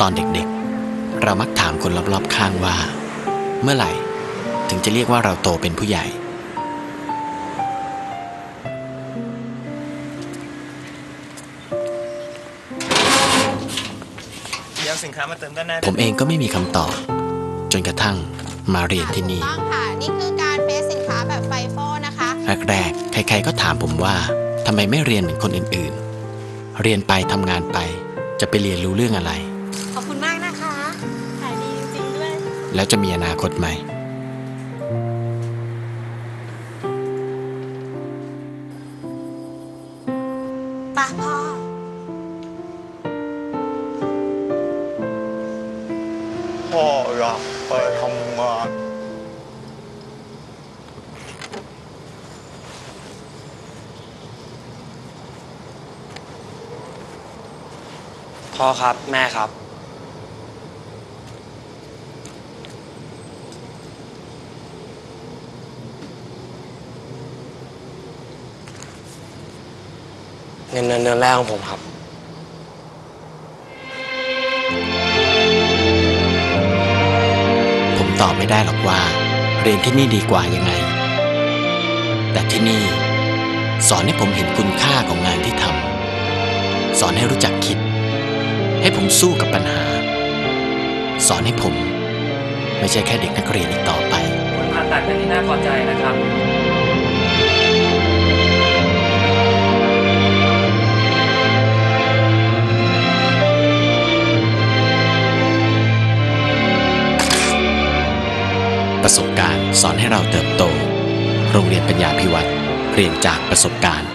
ตอนเด็กๆ เรามักถามคนรอบๆข้างว่า เมื่อไหร่ ถึงจะเรียกว่าเราโตเป็นผู้ใหญ่เดี๋ยวสินค้ามาเติมด้านหน้าผมเองก็ไม่มีคำตอบ จนกระทั่งมาเรียนที่นี่ถูกต้องค่ะ นี่คือการเฟซสินค้าแบบไฟโฟนะคะ แรกๆ ใครๆ ก็ถามผมว่า ทำไมไม่เรียนเหมือนคนอื่นๆ เรียนไปทำงานไป จะไปเรียนรู้เรื่องอะไร ขอบคุณมากนะคะขายดีจริงๆด้วย แล้วจะมีอนาคตไหม ป่ะพ่อ พ่ออยากไปทำ พ่อครับ แม่ครับ เงินเดือนเดือนแรกของผมครับ ผมตอบไม่ได้หรอกว่า เรียนที่นี่ดีกว่ายังไง แต่ที่นี่ สอนให้ผมเห็นคุณค่าของงานที่ทำสอนให้รู้จักคิด ผมสู้กับปัญหา สอนให้ผม ไม่ใช่แค่เด็กนักเรียนอีกต่อไปผลผ่าตัดเป็นที่น่าพอใจนะครับประสบการณ์สอนให้เราเติบโต โรงเรียนปัญญาพิวัตรเรียนจากประสบการณ์